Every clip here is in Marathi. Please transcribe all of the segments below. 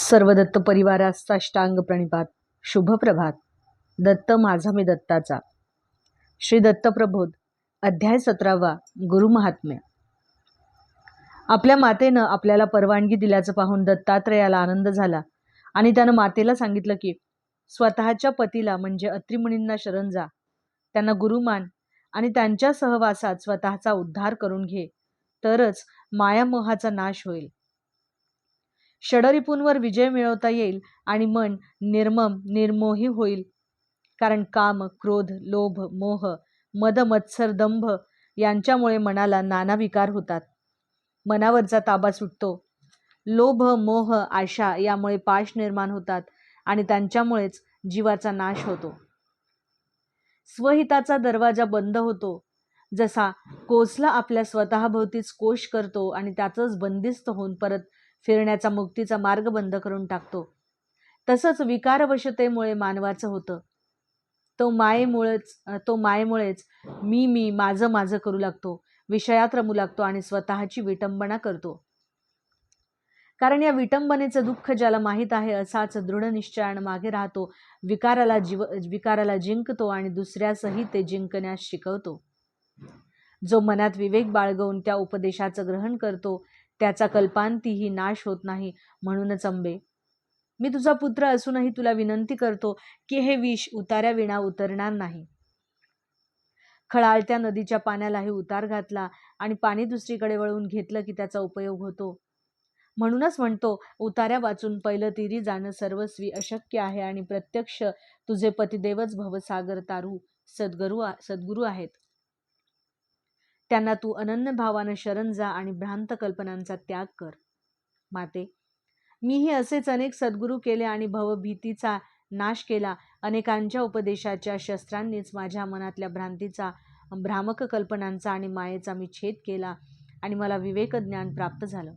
सर्व दत्त परिवारास साष्टांग प्रणिपात शुभप्रभात दत्त माझा मी दत्ताचा. श्री दत्तप्रबोध अध्याय सतरावा. गुरुमहात्म्य आपल्या मातेनं आपल्याला परवानगी दिल्याचं पाहून दत्तात्रयाला आनंद झाला आणि त्यानं मातेला सांगितलं की स्वतःच्या पतीला म्हणजे अत्रिमुनींना शरण जा. त्यांना गुरुमान आणि त्यांच्या सहवासात स्वतःचा उद्धार करून घे. तरच मायामोहाचा नाश होईल. षडरिपूंवर विजय मिळवता येईल आणि मन निर्मम निर्मोही होईल. कारण काम क्रोध लोभ मोह मद मत्सर दंभ यांच्यामुळे मनाला नाना विकार होतात. मनावरचा ताबा सुटतो. लोभ मोह आशा यामुळे पाश निर्माण होतात आणि त्यांच्यामुळेच जीवाचा नाश होतो. स्वहिताचा दरवाजा बंद होतो. जसा कोसला आपल्या स्वतःभोवतीच कोश करतो आणि त्याचंच बंदिस्त होऊन परत फिरण्याचा मुक्तीचा मार्ग बंद करून टाकतो. तसंच विकारवशतेमुळे मानवाचं होतं. तो मायेमुळेच तो मायेमुळेच मी मी माझं माझं करू लागतो विषयात रमू लागतो आणि स्वतःची विटंबना करतो. कारण या विटंबनेचं दुःख ज्याला माहीत आहे असाच दृढ निश्चयानं मागे राहतो विकाराला जीव विकाराला जिंकतो आणि दुसऱ्यासही ते जिंकण्यास शिकवतो. जो मनात विवेक बाळगवून त्या उपदेशाचं ग्रहण करतो त्याचा कल्पांतीही नाश होत नाही. म्हणूनच अंबे मी तुझा पुत्र असूनही तुला विनंती करतो की हे विष उतार्या विणा उतरणार नाही. खळाळत्या नदीच्या पाण्यालाही उतार घातला आणि पाणी दुसरीकडे वळवून घेतलं की त्याचा उपयोग होतो. म्हणूनच म्हणतो उतार्या वाचून पहिलं तिरी जाणं सर्वस्वी अशक्य आहे आणि प्रत्यक्ष तुझे पतिदेवच भवसागर तारू सद्गुरू सद्गुरू आहेत. त्यांना तू अनन्य भावानं शरण जा आणि भ्रांत कल्पनांचा त्याग कर. माते मीही असेच अनेक सद्गुरू केले आणि भवभीतीचा नाश केला. अनेकांच्या उपदेशाच्या शस्त्रांनीच माझ्या मनातल्या भ्रांतीचा भ्रामक कल्पनांचा आणि मायेचा मी छेद केला आणि मला विवेक ज्ञान प्राप्त झालं.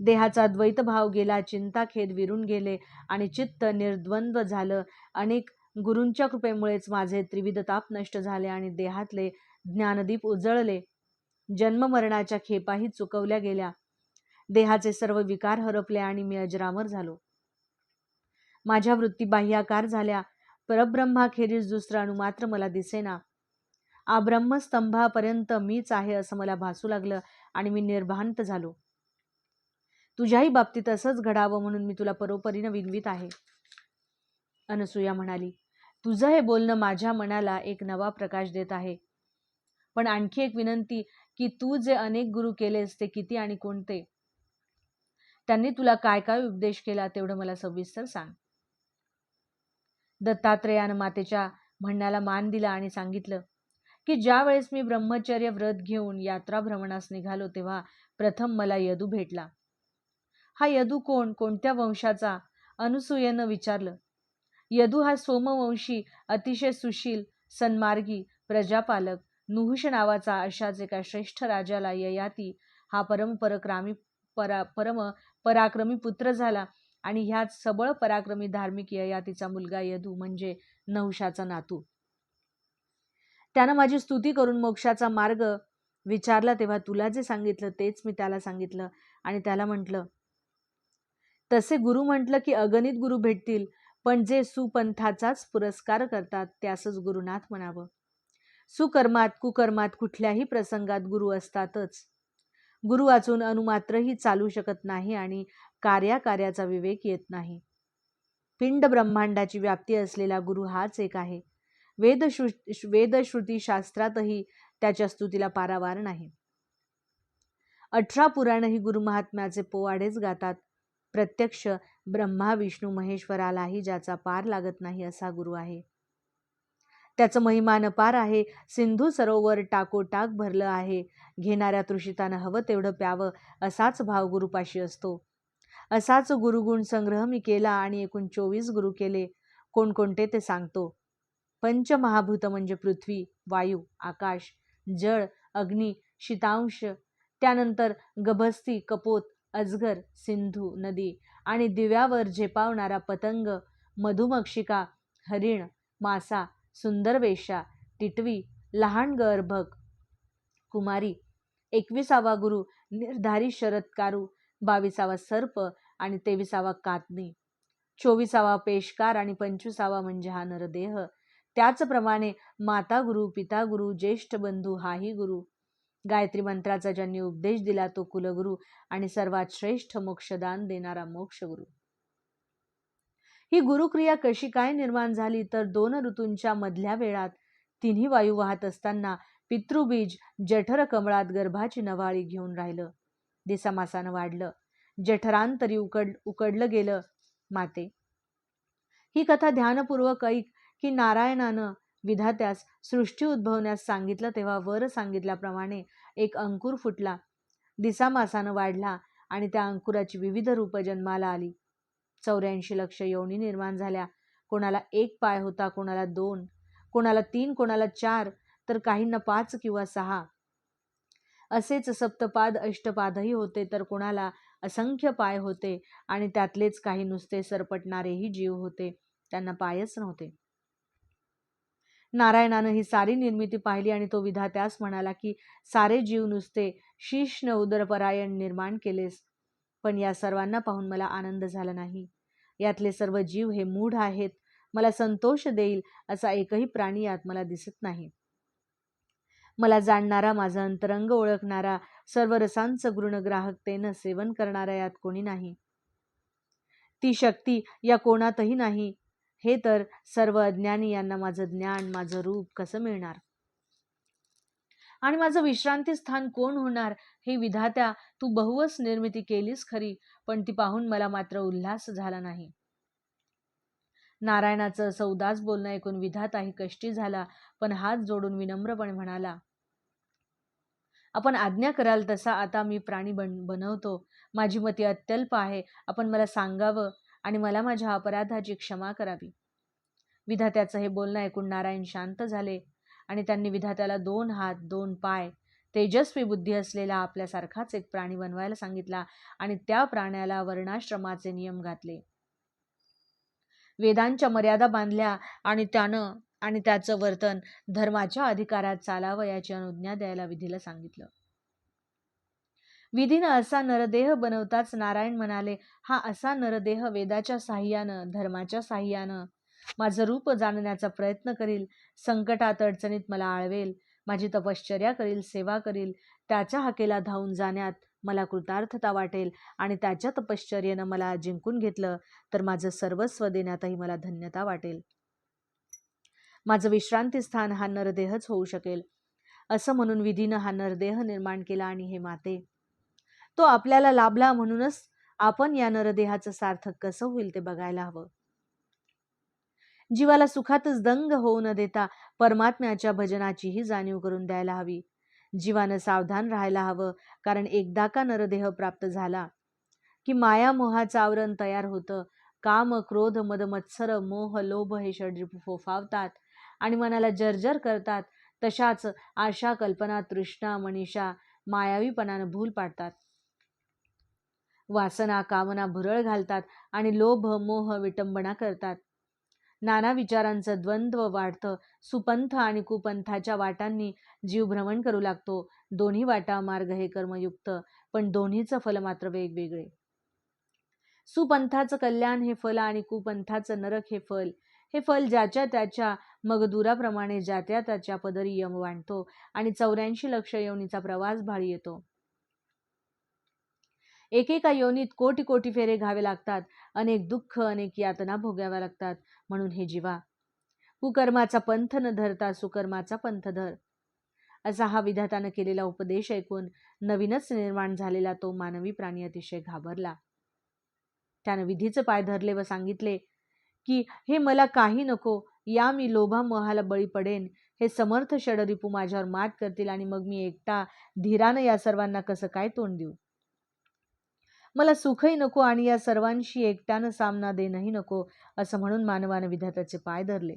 देहाचा द्वैत भाव गेला चिंता खेद विरून गेले आणि चित्त निर्द्वंद्व झालं. अनेक गुरूंच्या कृपेमुळेच माझे त्रिविध ताप नष्ट झाले आणि देहातले ज्ञानदीप उजळले. जन्ममरणाच्या खेपाही चुकवल्या गेल्या. देहाचे सर्व विकार हरपले आणि मी अजरामर झालो. माझ्या वृत्ती बाह्याकार झाल्या. परब्रह्माखेरीज दुसरा अणुमात्र मला दिसेना. आ ब्रह्मस्तंभापर्यंत मीच आहे असं मला भासू लागलं आणि मी निर्भांत झालो. तुझ्याही बाबतीत असंच घडावं म्हणून मी तुला परोपरीनं विनवीत आहे. अनसुया म्हणाली तुझं हे बोलणं माझ्या मनाला एक नवा प्रकाश देत आहे. पण आणखी एक विनंती की तू जे अनेक गुरु केलेस ते किती आणि कोणते? त्यांनी तुला काय काय उपदेश केला तेवढं मला सविस्तर सांग. दत्तात्रेयानं मातेच्या म्हणण्याला मान दिला आणि सांगितलं की ज्यावेळेस मी ब्रह्मचर्य व्रत घेऊन यात्रा भ्रमणास निघालो तेव्हा प्रथम मला यदू भेटला. हा यदू कोण? कोणत्या वंशाचा? अनुसूयेनं विचारलं. यदू हा सोमवंशी अतिशय सुशील सन्मार्गी प्रजापालक नुहुष नावाचा अशाच एका श्रेष्ठ राजाला ययाती हा परमपरक्रामी परा परम पराक्रमी पुत्र झाला आणि ह्याच सबळ पराक्रमी धार्मिक ययातीचा मुलगा यदू म्हणजे नहुषाचा नातू. त्यानं माझी स्तुती करून मोक्षाचा मार्ग विचारला तेव्हा तुला जे सांगितलं तेच मी त्याला सांगितलं आणि त्याला म्हटलं तसे गुरु म्हटलं की अगणित गुरु भेटतील पण जे सुपंथाचाच पुरस्कार करतात त्यासच गुरुनाथ म्हणावं. सुकर्मात कुकर्मात कुठल्याही प्रसंगात गुरु असतातच. गुरु वाचून अनुमात्रही चालू शकत नाही आणि कार्याकार्याचा विवेक येत नाही. पिंड ब्रह्मांडाची व्याप्ती असलेला गुरु हाच एक आहे. वेदश्रु वेदश्रुती शास्त्रातही त्याच्या स्तुतीला पारावार नाही. अठरा पुराणही गुरुमहात्म्याचे पोवाडेच गातात. प्रत्यक्ष ब्रह्मा विष्णू महेश्वरालाही ज्याचा पार लागत नाही असा गुरु आहे. त्याचं महिमान पार आहे. सिंधू सरोवर टाकोटाक भरलं आहे. घेणाऱ्या तृषितानं हवं तेवढं प्यावं असाच भाव गुरुपाशी असतो. असाच गुरुगुण संग्रह मी केला आणि एकूण चोवीस गुरु केले. कोणकोणते ते सांगतो. पंचमहाभूत म्हणजे पृथ्वी वायू आकाश जळ अग्नी शीतांश. त्यानंतर गभस्ती कपोत अजगर सिंधू नदी आणि दिव्यावर झेपावणारा पतंग मधुमक्षिका हरिण मासा सुंदर वेशा टिटवी लहान गर्भक कुमारी एकविसावा गुरु निर्धारी शरत्कारू बावीसावा सर्प आणि तेविसावा कातनी. चोवीसावा पेशकार आणि पंचवीसावा म्हणजे हा नरदेह. त्याचप्रमाणे माता गुरु पिता गुरु ज्येष्ठ बंधू हाही गुरु. गायत्री मंत्राचा ज्यांनी उपदेश दिला तो कुलगुरू आणि सर्वात श्रेष्ठ मोक्षदान देणारा मोक्षगुरू. ही गुरुक्रिया कशी काय निर्माण झाली तर दोन ऋतूंच्या मधल्या वेळात? तिन्ही वायू वाहत असताना पितृबीज जठर कमळात गर्भाची नवाळी घेऊन राहिलं. दिसामासानं वाढलं. जठरांतरी उकड उकडलं गेलं. माते. ही कथा ध्यानपूर्वक ऐक की नारायणानं विधात्यास सृष्टी उद्भवण्यास सांगितलं तेव्हा वर सांगितल्याप्रमाणे एक अंकुर फुटला. दिसामासानं वाढला आणि त्या अंकुराची विविध रूपजन्माला आली. चौऱ्याऐंशी लक्ष योनी निर्माण झाल्या. कोणाला एक पाय होता कोणाला दोन कोणाला तीन कोणाला चार तर काहींना पाच किंवा सहा. असेच सप्तपाद अष्टपादही होते तर कोणाला असंख्य पाय होते आणि त्यातलेच काही नुसते सरपटणारेही जीव होते त्यांना पायच नव्हते. नारायणानं ही सारी निर्मिती पाहिली आणि तो विधात्यास म्हणाला की सारे जीव नुसते शिष्ण उदरपरायण निर्माण केलेस पण या सर्वांना पाहून मला आनंद झाला नाही. यातले सर्व जीव हे मूढ आहेत. मला संतोष देईल असा एकही प्राणी यात मला दिसत नाही. मला जाणणारा माझा अंतरंग ओळखणारा सर्व रसांचं गृणग्राहकतेनं सेवन करणारा यात कोणी नाही. ती शक्ती या कोणातही नाही. हे तर सर्व अज्ञानी यांना माझं ज्ञान माझं रूप कसं मिळणार? आणि माझं विश्रांती स्थान कोण होणार हे विधात्या तू बहुवस निर्मिती केलीस खरी पण ती पाहून मला मात्र उल्हास झाला नाही. नारायणाचं असं उदास बोलणं ऐकून विधाताही कष्टी झाला पण हात जोडून विनम्रपणे म्हणाला आपण आज्ञा कराल तसा आता मी प्राणी बन बनवतो. माझी मती अत्यल्प आहे. आपण मला सांगावं आणि मला माझ्या अपराधाची क्षमा करावी. विधात्याचं हे बोलणं ऐकून नारायण शांत झाले. आणि त्यांनी विधात्याला दोन हात दोन पाय तेजस्वी बुद्धी असलेला आपल्यासारखाच एक प्राणी बनवायला सांगितला आणि त्या प्राण्याला वर्णाश्रमाचे नियम घातले. वेदांच्या मर्यादा बांधल्या आणि त्यानं आणि त्याचं वर्तन धर्माच्या अधिकारात चालावं याची अनुज्ञा द्यायला विधीला सांगितलं. विधीनं असा नरदेह बनवताच नारायण म्हणाले हा असा नरदेह वेदाच्या साह्यानं धर्माच्या साह्यानं माझं रूप जाणण्याचा प्रयत्न करील संकटात अडचणीत मला आळवेल माझी तपश्चर्या करील सेवा करील त्याच्या हाकेला धावून जाण्यात मला कृतार्थता वाटेल आणि त्याच्या तपश्चर्येनं मला जिंकून घेतलं तर माझं सर्वस्व देण्यातही मला धन्यता वाटेल. माझं विश्रांतीस्थान हा नरदेहच होऊ शकेल. असं म्हणून विधीनं हा नरदेह निर्माण केला आणि हे माते. तो आपल्याला लाभला म्हणूनच आपण या नरदेहाचं सार्थक कसं होईल ते बघायला हवं. जीवाला सुखातच दंग होऊ न देता परमात्म्याच्या भजनाचीही जाणीव करून द्यायला हवी. जीवानं सावधान राहायला हवं कारण एकदा का नरदेह प्राप्त झाला? की माया मोहाचं आवरण तयार होतं? काम क्रोध मद मत्सर मोह लोभ हे षड्रिप फोफावतात आणि मनाला जर्जर करतात. तशाच आशा कल्पना तृष्णा मनीषा मायावीपणानं भूल पाडतात. वासना कामना भुरळ घालतात आणि लोभ मोह विटंबना करतात. नाना विचारांचं द्वंद्व वाढतं. सुपंथ आणि कुपंथाच्या वाटांनी जीव भ्रमण करू लागतो. दोन्ही वाटा मार्ग हे कर्मयुक्त पण दोन्हीचं फल मात्र वेगवेगळे. सुपंथाचं कल्याण हे फल आणि कुपंथाचं नरक हे फल. हे फल ज्याच्या त्याच्या मगदुराप्रमाणे ज्या त्या त्याच्या पदरी यम वाढतो आणि चौऱ्याऐंशी लक्ष योनीचा प्रवास भाळी येतो. एकेका योनीत कोटी कोटी फेरे घावे लागतात अनेक दुःख अनेक यातना भोगाव्या लागतात म्हणून हे जीवा. कुकर्माचा पंथ न धरता सुकर्माचा पंथ धर. असा हा विधातानं केलेला उपदेश ऐकून नवीनच निर्माण झालेला तो मानवी प्राणी अतिशय घाबरला. त्यानं विधीचं पाय धरले व सांगितले की हे मला काही नको या मी लोभा मोहाला बळी पडेन. हे समर्थ षडरिपू माझ्यावर मात करतील आणि मग मी एकटा धीरानं या सर्वांना कसं काय तोंड देऊ? मला सुखही नको आणि या सर्वांशी एकट्यानं सामना देणंही नको असं म्हणून मानवानं विधाताचे पाय धरले.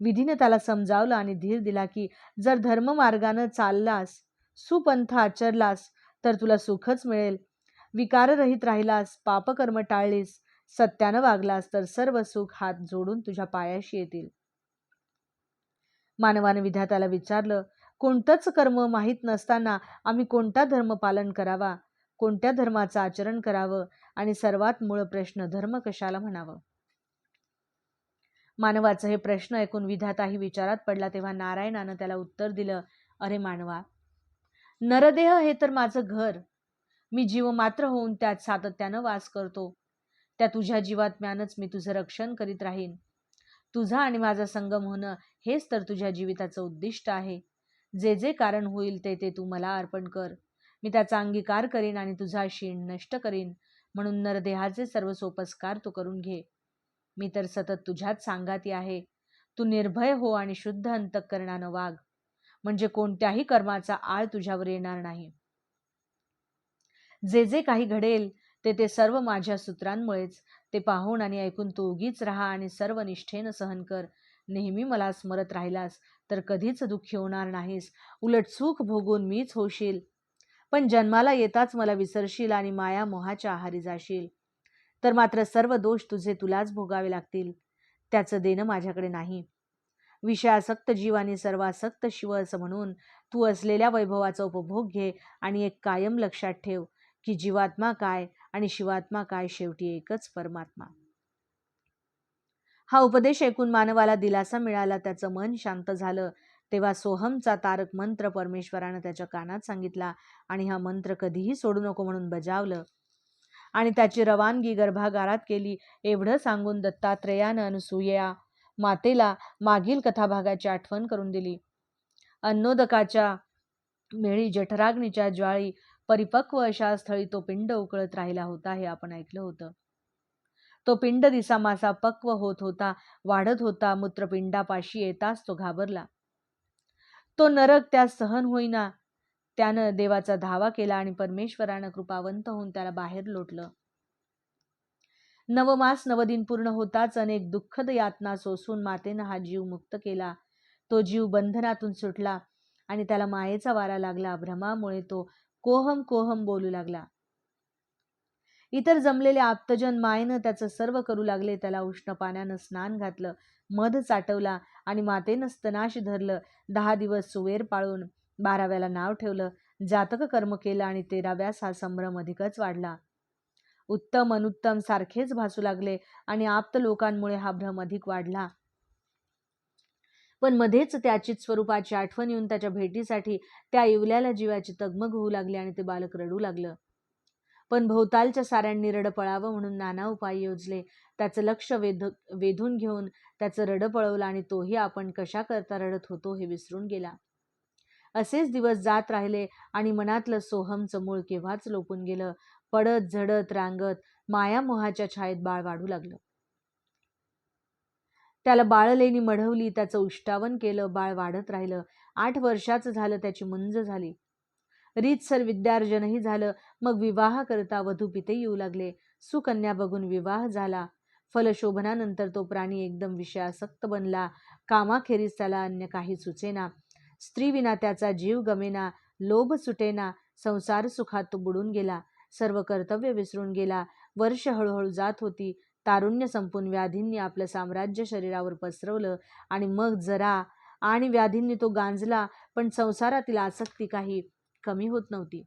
विधीने त्याला समजावलं आणि धीर दिला की जर धर्ममार्गानं चाललास सुपंथ आचरलास तर तुला सुखच मिळेल. विकाररहित राहिलास पापकर्म टाळलीस सत्यानं वागलास तर सर्व सुख हात जोडून तुझ्या पायाशी येतील. मानवाने विधाताला विचारलं कोणतंच कर्म माहीत नसताना आम्ही कोणता धर्म पालन करावा? कोणत्या धर्माचं आचरण करावं आणि सर्वात मूळ प्रश्न धर्म कशाला म्हणावं? मानवाचं हे प्रश्न ऐकून विधाताही विचारात पडला तेव्हा नारायणानं त्याला उत्तर दिलं अरे मानवा नरदेह हे तर माझं घर. मी जीव मात्र होऊन त्यात सातत्यानं वास करतो. त्या तुझ्या जीवात्म्यानंच मी तुझं रक्षण करीत राहीन. तुझा आणि माझा संगम होणं हेच तर तुझ्या जीविताचं उद्दिष्ट आहे. जे जे कारण होईल ते ते तू मला अर्पण कर. मी त्याचा अंगीकार करीन आणि तुझा शीण नष्ट करीन म्हणून नरदेहाचे सर्व सोपस्कार तू करून घे. मी तर सतत तुझ्याच सांगाती आहे तू निर्भय हो आणि शुद्ध अंतकरणानं वाघ म्हणजे कोणत्याही कर्माचा आळ तुझ्यावर येणार नाही. जे जे काही घडेल ते ते सर्व माझ्या सूत्रांमुळेच ते पाहून आणि ऐकून तू उगीच राहा आणि सर्व निष्ठेनं सहन कर. नेहमी मला स्मरत राहिलास तर कधीच दुःखी होणार नाहीस. उलट सुख भोगून मीच होशील. पण जन्माला येताच मला विसरशील आणि माया मोहाच्या आहारी जाशील. तर मात्र सर्व दोष तुझे तुलाच भोगावे लागतील. त्याचं देणं माझ्याकडे नाही. विषयासक्त जीव आणि सर्वासक्त शिव असं म्हणून तू असलेल्या वैभवाचा उपभोग घे आणि एक कायम लक्षात ठेव की जीवात्मा काय आणि शिवात्मा काय शेवटी एकच परमात्मा. हा उपदेश ऐकून मानवाला दिलासा मिळाला त्याचं मन शांत झालं. तेव्हा सोहमचा तारक मंत्र परमेश्वरानं त्याच्या कानात सांगितला आणि हा मंत्र कधीही सोडू नको म्हणून बजावलं. आणि त्याची रवानगी गर्भागारात केली एवढं सांगून दत्तात्रेयानं अनुसूया मातेला मागील कथाभागाची आठवण करून दिली. अन्नोदकाच्या मेळी जठराग्नीच्या ज्वाळी परिपक्व अशा स्थळी तो पिंड उकळत राहिला होता हे आपण ऐकलं होतं. तो पिंड दिसामासा पक्व होत होता वाढत होता मूत्रपिंडापाशी येताच तो घाबरला. तो नरक त्यास सहन होईना. त्यानं देवाचा धावा केला आणि परमेश्वरानं कृपावंत होऊन त्याला बाहेर लोटलं. नवमास नवदिन पूर्ण होताच अनेक दुःखद यातना सोसून मातेनं हा जीव मुक्त केला. तो जीव बंधनातून सुटला आणि त्याला मायेचा वारा लागला. भ्रमामुळे तो कोहम कोहम बोलू लागला. इतर जमलेले आप्तजन मायेनं त्याचं सर्व करू लागले. त्याला उष्ण पाण्यानं स्नान घातलं. मध चाटवला. आणि मातेनं स्तनाश धरलं. दहा दिवस सुवेर पाळून बाराव्याला नाव ठेवलं. जातक कर्म केलं आणि तेराव्यास हा संभ्रम अधिकच वाढला. उत्तम अनुत्तम सारखेच भासू लागले आणि आप्त लोकांमुळे हा भ्रम अधिक वाढला. पण मध्येच त्याचीच स्वरूपाची आठवण येऊन त्याच्या भेटीसाठी त्या इवल्याला जीवाची तगमग होऊ लागली आणि ते बालक रडू लागलं. पण भोवतालच्या साऱ्यांनी रड पळावं म्हणून नाना उपाय योजले. त्याचं लक्ष वेध वेधून घेऊन त्याचं रड पळवलं आणि तोही आपण कशा करता रडत होतो हे विसरून गेला. असेच दिवस जात राहिले आणि मनातलं सोहमचं मूळ केव्हाच लोपून गेलं. पडत झडत रांगत माया मोहाच्या छायेत बाळ वाढू लागलं. त्याला बाळलेनी मढवली त्याचं उष्टावन केलं बाळ वाढत राहिलं. आठ वर्षाचं झालं त्याची मुंज झाली. रीतसर विद्यार्जनही झालं. मग विवाह करता वधू पिते येऊ लागले. सुकन्या बघून विवाह झाला. फलशोभनानंतर तो प्राणी एकदम विषयासक्त बनला. कामाखेरीज त्याला अन्य काही सुचेना. स्त्रीविना त्याचा जीव गमेना. लोभ सुटेना. संसार सुखात तो बुडून गेला. सर्व कर्तव्य विसरून गेला. वर्ष हळूहळू जात होती. तारुण्य संपून व्याधींनी आपलं साम्राज्य शरीरावर पसरवलं आणि मग जरा आणि व्याधींनी तो गांजला. पण संसारातील आसक्ती काही कमी होत नव्हती.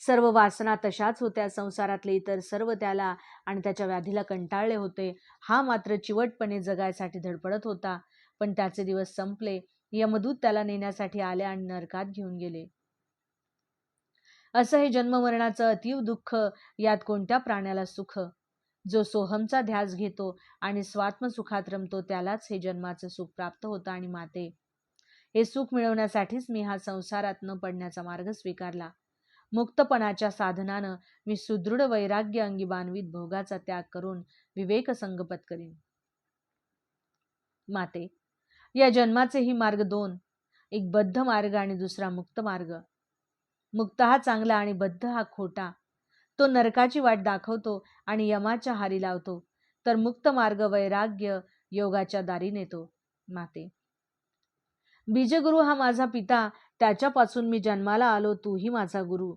सर्व वासना तशाच होत्या संसारातले इतर सर्व त्याला आणि त्याच्या व्याधीला कंटाळले होते. हा मात्र चिवटपणे जगायसाठी धडपडत होता. पण त्याचे दिवस संपले. यमदूत त्याला नेण्यासाठी आले आणि नरकात घेऊन गेले. असं हे जन्ममरणाचं अतीव दुःख यात कोणत्या प्राण्याला सुख? जो सोहमचा ध्यास घेतो आणि स्वात्मसुखात रमतो त्यालाच हे जन्माचं सुख प्राप्त होतं आणि माते हे सुख मिळवण्यासाठीच मी हा संसारात न पडण्याचा मार्ग स्वीकारला. मुक्तपणाच्या साधनानं मी सुदृढ वैराग्य अंगी बांधवीत भोगाचा त्याग करून विवेक संगपत करीन. माते या जन्माचेही मार्ग दोन एक बद्ध मार्ग आणि दुसरा मुक्त मार्ग. मुक्त हा चांगला आणि बद्ध हा खोटा. तो नरकाची वाट दाखवतो आणि यमाच्या हारी लावतो तर मुक्त मार्ग वैराग्य योगाच्या दारी नेतो माते बीजगुरु हा माझा पिता त्याच्यापासून मी जन्माला आलो तूही माझा गुरु.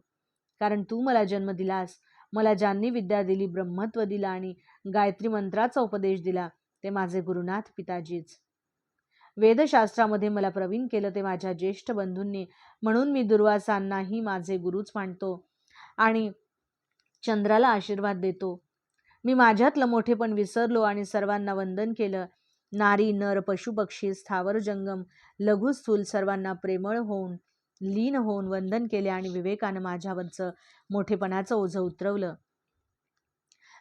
कारण तू मला जन्म दिलास. मला ज्यांनी विद्या दिली ब्रह्मत्व दिला आणि गायत्री मंत्राचा उपदेश दिला ते माझे गुरुनाथ पिताजीच. वेदशास्त्रामध्ये मला प्रवीण केलं ते माझ्या ज्येष्ठ बंधूंनी. म्हणून मी दुर्वासांनाही माझे गुरुच मानतो आणि चंद्राला आशीर्वाद देतो. मी माझ्यातलं मोठेपण विसरलो आणि सर्वांना वंदन केलं नारी नर पशुपक्षी स्थावर जंगम लघु स्थूल सर्वांना प्रेमळ होऊन लीन होऊन वंदन केले आणि विवेकानं माझ्यावरचं मोठेपणाचं ओझं उतरवलं.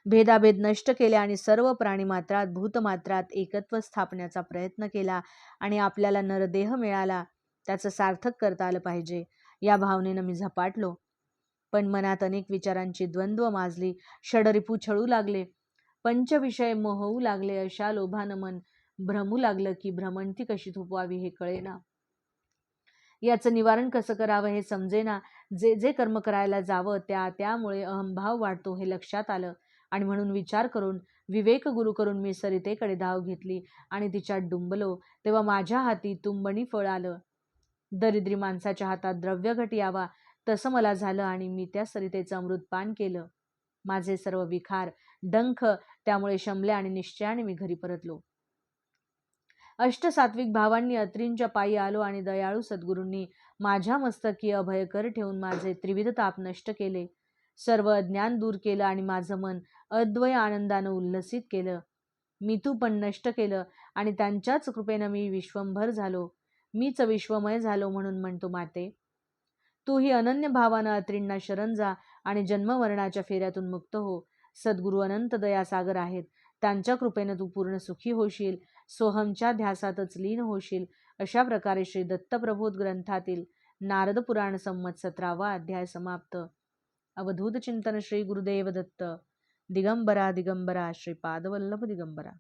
भेदाभेद नष्ट केले आणि सर्व प्राणीमात्रात भूतमात्रात एकत्व स्थापण्याचा प्रयत्न केला आणि आपल्याला नरदेह मिळाला त्याचं सार्थक करता आलं पाहिजे या भावनेनं मी झपाटलो. पण मनात अनेक विचारांची द्वंद्व माजली षडरिपू छळू लागले पंचविषय मोहवू लागले अशा लोभानं मन भ्रमू लागलं की भ्रमंती कशी थोपवावी हे कळेना. याचं निवारण कसं करावं हे समजेना. जे जे कर्म करायला जावं त्या त्यामुळे अहंभाव वाढतो हे लक्षात आलं. आणि म्हणून विचार करून विवेक गुरु करून मी सरितेकडे धाव घेतली आणि तिच्यात डुंबलो. तेव्हा माझ्या हाती तुंबणी फळ आलं. दरिद्री माणसाच्या हातात द्रव्यघट यावा तसं मला झालं आणि मी त्या सरितेचं अमृतपान केलं. माझे सर्व विखार डंख त्यामुळे शमले आणि निश्चयाने मी घरी परतलो. अष्टसात्विक भावांनी अत्रींच्या पायी आलो आणि दयाळू सद्गुरूंनी माझ्या मस्तकी अभयकर ठेवून माझे त्रिविध ताप नष्ट केले. सर्व अज्ञान दूर केलं आणि माझं मन अद्वय आनंदानं उल्लसित केलं. मी तू पण नष्ट केलं आणि त्यांच्याच कृपेनं मी विश्वंभर झालो. मीच विश्वमय झालो म्हणून म्हणतो माते. तू ही अनन्य भावानं अत्रींना शरण जा आणि जन्मवर्णाच्या फेऱ्यातून मुक्त हो. सद्गुरू अनंत दयासागर आहेत. त्यांच्या कृपेनं तू पूर्ण सुखी होशील सोहमच्या ध्यासातच लीन होशील. अशा प्रकारे श्री दत्तप्रबोध ग्रंथातील नारद पुराण संमत सतरावा अध्याय समाप्त. अवधूत चिंतन श्री गुरुदेव दत्त. दिगंबरा दिगंबरा श्री पादवल्लभ दिगंबरा.